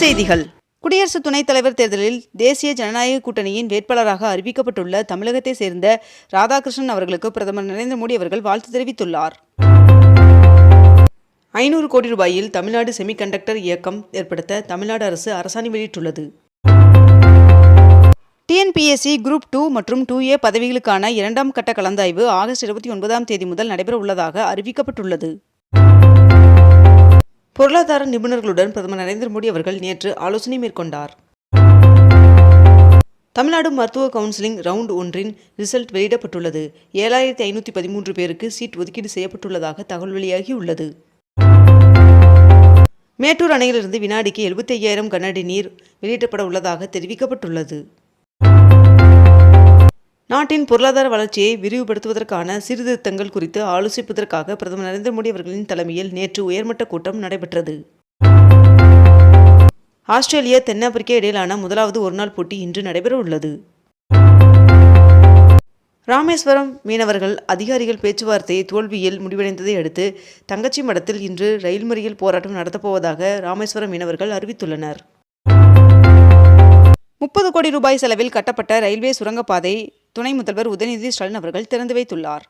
செய்திகள். குடியரசு துணைத் தலைவர் தேர்தலில் தேசிய ஜனநாயக கூட்டணியின் வேட்பாளராக அறிவிக்கப்பட்டுள்ள தமிழகத்தை சேர்ந்த ராதாகிருஷ்ணன் அவர்களுக்கு பிரதமர் நரேந்திர மோடி அவர்கள் வாழ்த்து தெரிவித்துள்ளார். ஐநூறு கோடி ரூபாயில் தமிழ்நாடு செமிகண்டக்டர் இயக்கம் ஏற்படுத்த தமிழ்நாடு அரசு அரசாணை வெளியிட்டுள்ளது. டிஎன்பிஎஸ்சி குரூப் டூ மற்றும் டூ ஏ பதவிகளுக்கான இரண்டாம் கட்ட கலந்தாய்வு ஆகஸ்ட் இருபத்தி ஒன்பதாம் தேதி முதல் நடைபெற உள்ளதாக அறிவிக்கப்பட்டுள்ளது. பொருளாதார நிபுணர்களுடன் பிரதமர் நரேந்திர மோடி அவர்கள் நேற்று ஆலோசனை மேற்கொண்டார். தமிழ்நாடு மருத்துவ கவுன்சிலிங் ரவுண்ட் ஒன்றின் ரிசல்ட் வெளியிடப்பட்டுள்ளது. ஏழாயிரத்தி ஐநூற்றி பதிமூன்று பேருக்கு சீட் ஒதுக்கீடு செய்யப்பட்டுள்ளதாக தகவல் வெளியாகியுள்ளது மேட்டூர் அணையிலிருந்து வினாடிக்கு எழுபத்தி ஐயாயிரம் கனஅடி நீர் வெளியிடப்பட உள்ளதாக தெரிவிக்கப்பட்டுள்ளது. நாட்டின் பொருளாதார வளர்ச்சியை விரிவுபடுத்துவதற்கான சீர்திருத்தங்கள் குறித்து ஆலோசிப்பதற்காக பிரதமர் நரேந்திர மோடி அவர்களின் தலைமையில் நேற்று உயர்மட்ட கூட்டம் நடைபெற்றது. ஆஸ்திரேலியா தென்னாப்பிரிக்கா இடையிலான முதலாவது ஒருநாள் போட்டி இன்று நடைபெற உள்ளது ராமேஸ்வரம் மீனவர்கள் அதிகாரிகள் பேச்சுவார்த்தை தோல்வியில் முடிவடைந்ததை அடுத்து தங்கச்சி மடத்தில் இன்று ரயில் மறியல் போராட்டம் நடத்தப்போவதாக ராமேஸ்வரம் மீனவர்கள் அறிவித்துள்ளனர். முப்பது கோடி ரூபாய் செலவில் கட்டப்பட்ட ரயில்வே சுரங்கப்பாதை துணை முதல்வர் உதயநிதி ஸ்டாலின் அவர்கள் திறந்து வைத்துள்ளார்.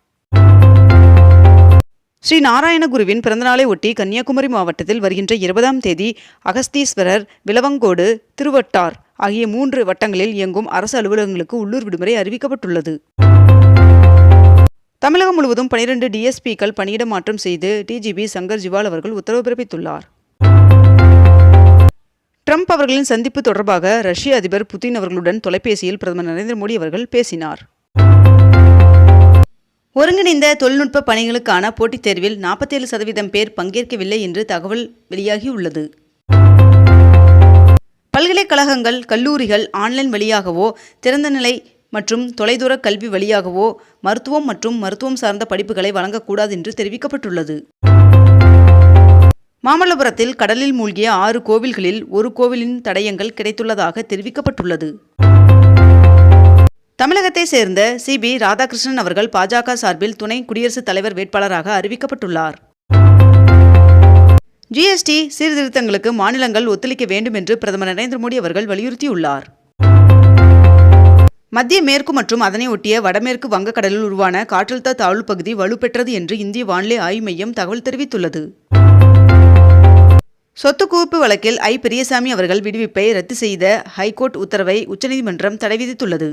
ஸ்ரீ நாராயணகுருவின் பிறந்தநாளை ஒட்டி கன்னியாகுமரி மாவட்டத்தில் வருகின்ற இருபதாம் தேதி அகஸ்தீஸ்வரர் விலவங்கோடு திருவட்டார் ஆகிய மூன்று வட்டங்களில் இயங்கும் அரசு அலுவலகங்களுக்கு உள்ளூர் விடுமுறை அறிவிக்கப்பட்டுள்ளது. தமிழகம் முழுவதும் பனிரெண்டு டிஎஸ்பிக்கள் பணியிட மாற்றம் செய்து டிஜிபி சங்கர் ஜிவால் அவர்கள் உத்தரவு பிறப்பித்துள்ளார். ட்ரம்ப் அவர்களின் சந்திப்பு தொடர்பாக ரஷ்ய அதிபர் புதின் அவர்களுடன் தொலைபேசியில் பிரதமர் நரேந்திர மோடி அவர்கள் பேசினார். ஒருங்கிணைந்த தொழில்நுட்ப பணிகளுக்கான போட்டித் தேர்வில் நாற்பத்தேழு சதவீதம் பேர் பங்கேற்கவில்லை என்று தகவல் வெளியாகியுள்ளது. பல்கலைக்கழகங்கள் கல்லூரிகள் ஆன்லைன் வழியாகவோ திறந்தநிலை மற்றும் தொலைதூர கல்வி வழியாகவோ மருத்துவம் மற்றும் மருத்துவம் சார்ந்த படிப்புகளை வழங்கக்கூடாது என்று தெரிவிக்கப்பட்டுள்ளது. மாமல்லபுரத்தில் கடலில் மூழ்கிய ஆறு கோவில்களில் ஒரு கோவிலின் தடயங்கள் கிடைத்துள்ளதாக தெரிவிக்கப்பட்டுள்ளது. தமிழகத்தை சேர்ந்த சிபி ராதாகிருஷ்ணன் அவர்கள் பாஜக சார்பில் துணை குடியரசுத் தலைவர் வேட்பாளராக அறிவிக்கப்பட்டுள்ளார். ஜிஎஸ்டி சீர்திருத்தங்களுக்கு மாநிலங்கள் ஒத்துழைக்க வேண்டும் என்று பிரதமர் நரேந்திர மோடி அவர்கள் வலியுறுத்தியுள்ளார். மத்திய மேற்கு மற்றும் அதனை ஒட்டிய வடமேற்கு வங்கக்கடலில் உருவான காற்றழுத்த தாழ்வு பகுதி வலுப்பெற்றது என்று இந்திய வானிலை ஆய்வு மையம் தகவல் தெரிவித்துள்ளது. சொத்து குவிப்பு வழக்கில் ஐ. பெரியசாமி அவர்கள் விடுவிப்பை ரத்து செய்த ஹைகோர்ட் உத்தரவை உச்சநீதிமன்றம் தடை விதித்துள்ளது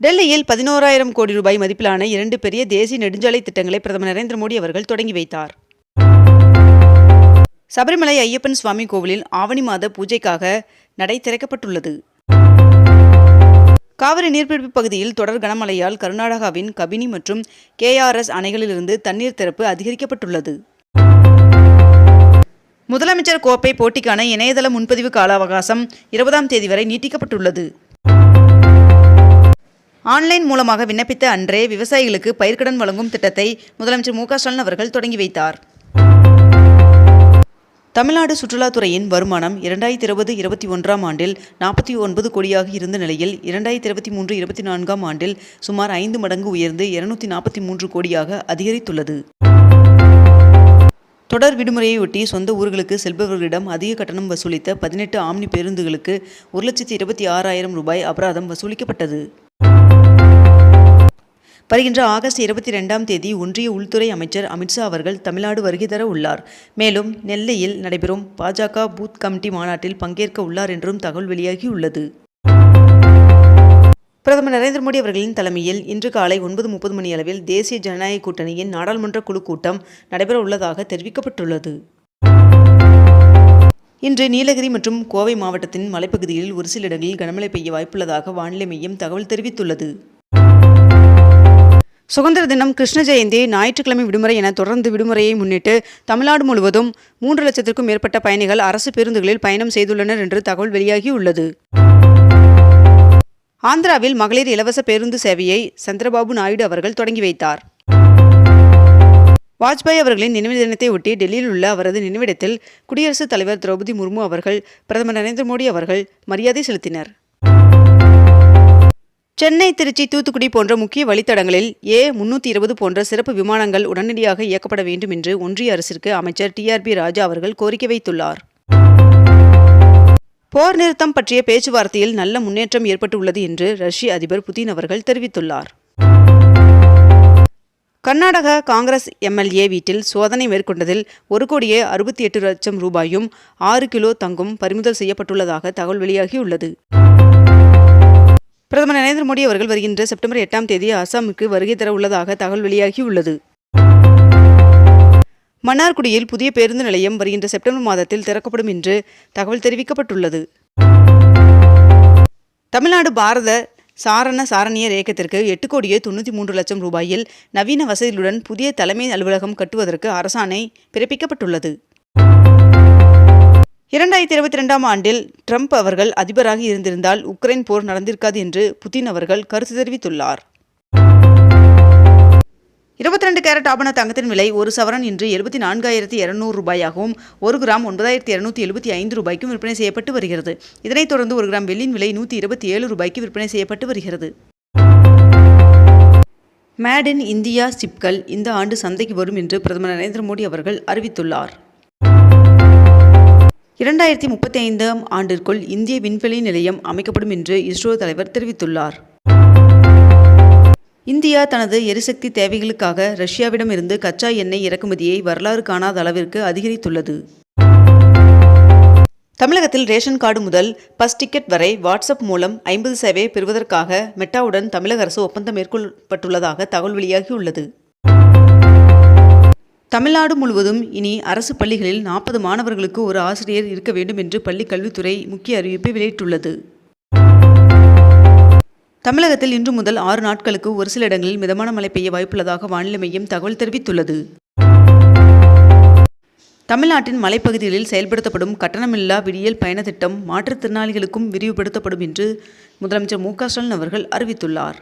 டெல்லியில் பதினோராயிரம் கோடி ரூபாய் மதிப்பிலான இரண்டு பெரிய தேசிய நெடுஞ்சாலை திட்டங்களை பிரதமர் நரேந்திர மோடி அவர்கள் தொடங்கி வைத்தார். சபரிமலை ஐயப்பன் சுவாமி கோவிலில் ஆவணி மாத பூஜைக்காக நடை திறக்கப்பட்டுள்ளது. காவிரி நீர்பிடிப்பு பகுதியில் தொடர் கனமழையால் கர்நாடகாவின் கபினி மற்றும் கேஆர்எஸ் அணைகளிலிருந்து தண்ணீர் திறப்பு அதிகரிக்கப்பட்டுள்ளது. முதலமைச்சர் கோப்பை போட்டிக்கான இணையதள முன்பதிவு கால அவகாசம் இருபதாம் தேதி வரை நீட்டிக்கப்பட்டுள்ளது. ஆன்லைன் மூலமாக விண்ணப்பித்த அன்றே விவசாயிகளுக்கு பயிர்க்கடன் வழங்கும் திட்டத்தை முதலமைச்சர் மு ஸ்டாலின் அவர்கள் தொடங்கி வைத்தார். தமிழ்நாடு சுற்றுலாத்துறையின் வருமானம் இரண்டாயிரத்தி இருபது இருபத்தி ஒன்றாம் ஆண்டில் நாற்பத்தி ஒன்பது கோடியாக இருந்த நிலையில் இரண்டாயிரத்தி இருபத்தி மூன்று இருபத்தி நான்காம் ஆண்டில் சுமார் ஐந்து மடங்கு உயர்ந்து இருநூத்தி நாற்பத்தி மூன்று கோடியாக அதிகரித்துள்ளது. தொடர் விடுமுறையொட்டி சொந்த ஊர்களுக்கு செல்பவர்களிடம் அதிக கட்டணம் வசூலித்த பதினெட்டு ஆம்னி பேருந்துகளுக்கு ஒரு லட்சத்தி இருபத்தி ஆறாயிரம் ரூபாய் அபராதம் வசூலிக்கப்பட்டது. வருகின்ற ஆகஸ்ட் இருபத்தி ரெண்டாம் தேதி ஒன்றிய உள்துறை அமைச்சர் அமித்ஷா அவர்கள் தமிழ்நாடு வருகை தர உள்ளார். மேலும் நெல்லையில் நடைபெறும் பாஜக பூத் கமிட்டி மாநாட்டில் பங்கேற்க உள்ளார் என்றும் தகவல் வெளியாகியுள்ளது. பிரதமர் நரேந்திர மோடி அவர்களின் தலைமையில் இன்று காலை ஒன்பது முப்பது மணி அளவில் தேசிய ஜனநாயக கூட்டணியின் நாடாளுமன்ற குழு கூட்டம் நடைபெற உள்ளதாக தெரிவிக்கப்பட்டுள்ளது. இன்று நீலகிரி மற்றும் கோவை மாவட்டத்தின் மலைப்பகுதிகளில் ஒரு சில இடங்களில் கனமழை பெய்ய வாய்ப்புள்ளதாக வானிலை மையம் தகவல் தெரிவித்துள்ளது. சுதந்திர தினம் கிருஷ்ண ஜெயந்தி ஞாயிற்றுக்கிழமை விடுமுறை என தொடர்ந்து விடுமுறையை முன்னிட்டு தமிழ்நாடு முழுவதும் மூன்று லட்சத்திற்கும் மேற்பட்ட பயணிகள் அரசு பேருந்துகளில் பயணம் செய்துள்ளனர் என்று தகவல் வெளியாகியுள்ளது. ஆந்திராவில் மகளிர் இலவச பேருந்து சேவையை சந்திரபாபு நாயுடு அவர்கள் தொடங்கி வைத்தார். வாஜ்பாய் அவர்களின் நினைவு தினத்தை ஒட்டி டெல்லியில் உள்ள அவரது நினைவிடத்தில் குடியரசுத் தலைவர் திரௌபதி முர்மு அவர்கள் பிரதமர் நரேந்திர மோடி அவர்கள் மரியாதை செலுத்தினர். சென்னை திருச்சி தூத்துக்குடி போன்ற முக்கிய வழித்தடங்களில் ஏ முன்னூற்றி இருபது போன்ற சிறப்பு விமானங்கள் உடனடியாக இயக்கப்பட வேண்டும் என்று ஒன்றிய அரசிற்கு அமைச்சர் டிஆர்பி ராஜா அவர்கள் கோரிக்கை வைத்துள்ளார். போர் நிறுத்தம் பற்றிய பேச்சுவார்த்தையில் நல்ல முன்னேற்றம் ஏற்பட்டுள்ளது என்று ரஷ்ய அதிபர் புதின் அவர்கள் தெரிவித்துள்ளார். கர்நாடக காங்கிரஸ் எம்எல்ஏ வீட்டில் சோதனை மேற்கொண்டதில் ஒரு கோடியே அறுபத்தி எட்டு லட்சம் ரூபாயும் ஆறு கிலோ தங்கும் பறிமுதல் செய்யப்பட்டுள்ளதாக தகவல் வெளியாகியுள்ளது. பிரதமர் நரேந்திர மோடி அவர்கள் வருகின்ற செப்டம்பர் எட்டாம் தேதி அசாமுக்கு வருகை தர உள்ளதாக தகவல் வெளியாகியுள்ளது. மன்னார்குடியில் புதிய பேருந்து நிலையம் வருகின்ற செப்டம்பர் மாதத்தில் திறக்கப்படும் என்று தகவல் தெரிவிக்கப்பட்டுள்ளது. தமிழ்நாடு பாரத சாரண சாரணியர் இயக்கத்திற்கு எட்டு கோடியே தொண்ணூற்றி மூன்று லட்சம் ரூபாயில் நவீன வசதிகளுடன் புதிய தலைமை அலுவலகம் கட்டுவதற்கு அரசாணை பிறப்பிக்கப்பட்டுள்ளது. இரண்டாயிரத்தி இருபத்தி ரெண்டாம் ஆண்டில் ட்ரம்ப் அவர்கள் அதிபராக இருந்திருந்தால் உக்ரைன் போர் நடந்திருக்காது என்று புதின் அவர்கள் கருத்து தெரிவித்துள்ளார். இருபத்தி ரெண்டு கேரட் ஆபண தங்கத்தின் விலை ஒரு சவரன் இன்று எழுபத்தி நான்காயிரத்தி இரநூறு ரூபாயாகவும் ஒரு கிராம் ஒன்பதாயிரத்தி இருநூத்தி எழுபத்தி ஐந்து ரூபாய்க்கும் விற்பனை செய்யப்பட்டு வருகிறது. இதனைத் தொடர்ந்து ஒரு கிராம் வெள்ளியின் விலை நூற்றி இருபத்தி ஏழு ரூபாய்க்கு விற்பனை செய்யப்பட்டு வருகிறது. மேட் இன் இந்தியா சிப்கள் இந்த ஆண்டு சந்தைக்கு வரும் என்று பிரதமர் நரேந்திர மோடி அவர்கள் அறிவித்துள்ளார். இரண்டாயிரத்தி முப்பத்தி ஐந்தாம் ஆண்டிற்குள் இந்திய விண்வெளி நிலையம் அமைக்கப்படும் என்று இஸ்ரோ தலைவர் தெரிவித்துள்ளார். இந்தியா தனது எரிசக்தி தேவைகளுக்காக ரஷ்யாவிடமிருந்து கச்சா எண்ணெய் இறக்குமதியை வரலாறு காணாத அளவிற்கு அதிகரித்துள்ளது. தமிழகத்தில் ரேஷன் கார்டு முதல் பஸ் டிக்கெட் வரை வாட்ஸ்அப் மூலம் ஐம்பது சேவையை பெறுவதற்காக மெட்டாவுடன் தமிழக அரசு ஒப்பந்தம் மேற்கொள்ளப்பட்டுள்ளதாக தகவல் வெளியாகியுள்ளது. தமிழ்நாடு முழுவதும் இனி அரசு பள்ளிகளில் நாற்பது மாணவர்களுக்கு ஒரு ஆசிரியர் இருக்க வேண்டும் என்று பள்ளிக் கல்வித்துறை முக்கிய அறிவிப்பை வெளியிட்டுள்ளது. தமிழகத்தில் இன்று முதல் ஆறு நாட்களுக்கு ஒரு சில இடங்களில் மிதமான மழை பெய்ய வாய்ப்புள்ளதாக வானிலை மையம் தகவல் தெரிவித்துள்ளது. தமிழ்நாட்டின் மலைப்பகுதிகளில் செயல்படுத்தப்படும் கட்டணமில்லா விடியல் பயண திட்டம் மாற்றுத்திறனாளிகளுக்கும் விரிவுபடுத்தப்படும் என்று முதலமைச்சர் மு ஸ்டாலின் அவர்கள் அறிவித்துள்ளார்.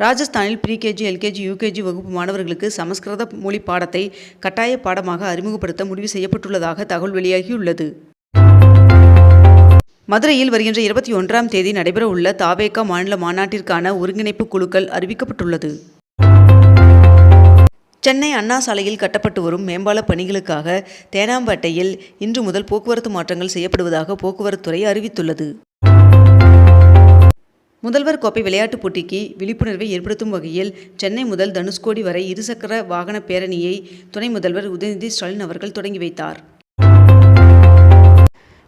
ராஜஸ்தானில் ப்ரீகேஜி எல்கேஜி யூகேஜி வகுப்பு மாணவர்களுக்கு சமஸ்கிருத மொழி பாடத்தை கட்டாய பாடமாக அறிமுகப்படுத்த முடிவு செய்யப்பட்டுள்ளதாக தகவல் வெளியாகியுள்ளது. மதுரையில் வருகின்ற இருபத்தி ஒன்றாம் தேதி நடைபெறவுள்ள தாவேகா மாநில மாநாட்டிற்கான ஒருங்கிணைப்பு குழுக்கள் அறிவிக்கப்பட்டுள்ளது. சென்னை அண்ணா சாலையில் கட்டப்பட்டு வரும் மேம்பால பணிகளுக்காக தேனாம்பேட்டையில் இன்று முதல் போக்குவரத்து மாற்றங்கள் செய்யப்படுவதாக போக்குவரத்துறை அறிவித்துள்ளது. முதல்வர் கோப்பை விளையாட்டுப் போட்டிக்கு விழிப்புணர்வை ஏற்படுத்தும் வகையில் சென்னை முதல் தனுஷ்கோடி வரை இருசக்கர வாகன பேரணியை துணை முதல்வர் உதயநிதி ஸ்டாலின் அவர்கள் தொடங்கி வைத்தார்.